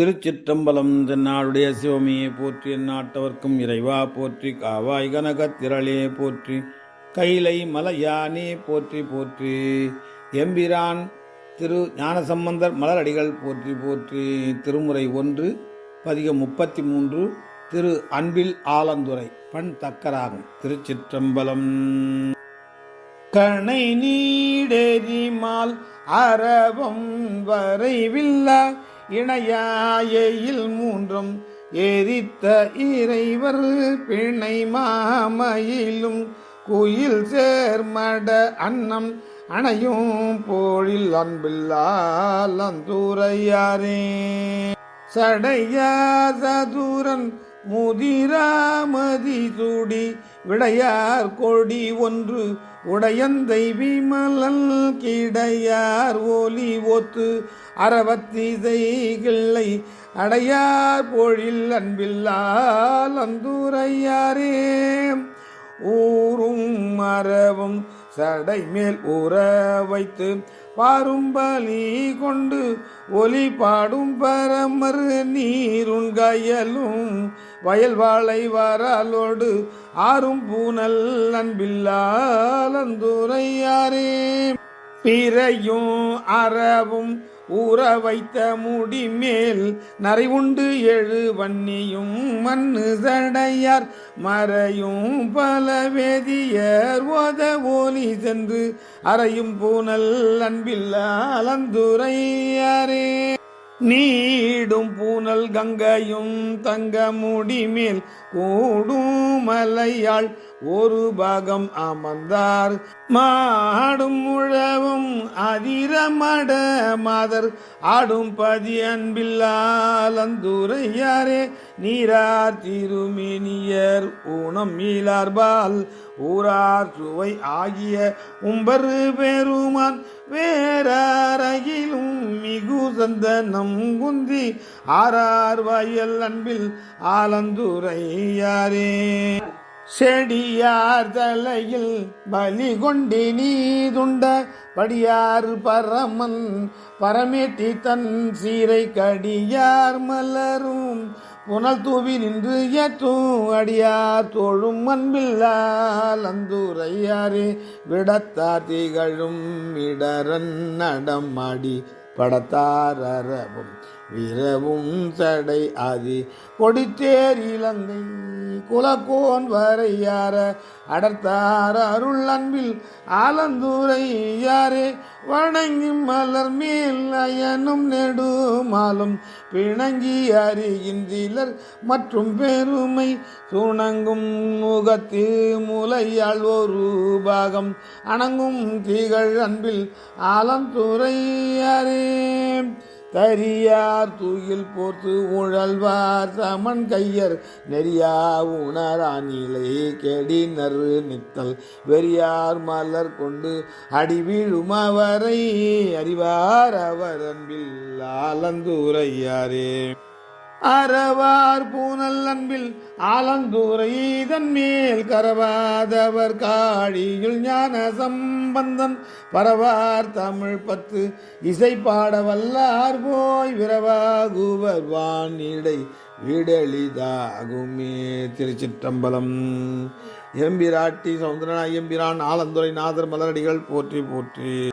திருச்சிற்றம்பலம் தென்னாளுடைய சிவமையை போற்றி நாட்டவர்க்கும் இறைவா போற்றி காவாய் கனகத் திரளே போற்றி கைலை மலையானே போற்றி போற்றி. எம்பிரான் திரு ஞானசம்பந்தர் மலரடிகள் போற்றி போற்றி. திருமுறை ஒன்று பதிகம் முப்பத்தி மூன்று திரு அன்பில் ஆலந்துரை பண் தக்கராகும். திருச்சிற்றம்பலம். கணை நீடெறிமால் அரவம் வரைவில்லா இணையாயில் மூன்றும் எரித்த இறைவர் பிணை மாமையிலும் குயில் சேர்மட அன்னம் அணையும் போழில் அன்பில்லால் அந்தூரையாரே. சடையாதூரன் முதிராமதி துடி விடையார் கொடி ஒன்று உடையந்தை விமலல் கிடையார் ஒலி ஒத்து அறவத்திசைகளை அடையார் பொழில் அன்பில்லால் அந்துரையாரே. ஊரும் மரவும் சடை மேல் ஊற வைத்து பாரும்பலி கொண்டு ஒலி பாடும் பரமர் நீருண்கயலும் வயல்வாளை வயல் வாழை வாராலோடு ஆறும் பூனல் அன்பில்லாலந்துரையாரே பிறையும் அறவும் ஊற வைத்த முடி மேல் நரை உண்டு எழு வன்னியும் மண்ணு தடையார் மறையும் பல வேதியர் ஓத ஓலி சென்று அறையும் பூனல் அன்பில்லாந்துரையாரே நீடும் பூனல் கங்கையும் தங்க முடிமேல் கூடுமலையாள் ஒரு பாகம் அமர்ந்தார். மாடும் முழவும் அதிரமட மாதர். ஆடும் பதி அன்பில்லாலந்துரையாரே நீரார் திருமினியர் ஊனம் மீளார்பால். ஊரார் சுவை ஆகிய உம்பரு பெருமான் வேறாரையிலும் மிகு சந்தனம் குந்தி. ஆறார் வயல் அன்பில் ஆலந்துரை செடியாரே செடியார் தலையில் பலி கொண்டி நீதுண்ட படியார் பரமன் பரமேட்டி தன் சீரை கடியார் மலரும். புனல் தூவி நின்று ஏற்றும் அடியார் தோழும் அன்பில்லால் அந்துரையாரே விடத்தார் திகழும் இடரன் நடமாடி படத்தார் அரவும் விரவும் தடை ஆதி கொடித்தேர் இலங்கை குலக்கோன் வரையார. அடர்த்தார் அருள் அன்பில் ஆலந்தூரை யாரே. வணங்கி மலர் மேல் அயனும் நெடுமாலும். பிணங்கி அறிகின்றீலர் மற்றும் பெருமை துணங்கும் முகத்து முலையால் ஒரு பாகம். அணங்கும் திகழ் அன்பில் ஆலந்துரையாரே தரியார் தூயில் போர்த்து உழல்வார் சமன் கையர். நெறியா கெடி நறு நித்தல். வெறியார் மலர் கொண்டு அடி அவரை அறிவார் அவர் அன்பில் ஆலந்துரையாரே. அறவார் பூனல் அன்பில் ஆலந்தூரை இதன் மேல் கரவாதவர் காழியுள் ஞான சம்பந்தன் பரவார் தமிழ் பத்து இசை பாட வல்லார் போய் விரவாகுவர் வானிடை வீடெளிதாகுமே திருச்சிற்றம்பலம். எம்பிராட்டி சவுந்தரனா எம்பிரான் ஆலந்துரை நாதர் மலரடிகள் போற்றி போற்றி.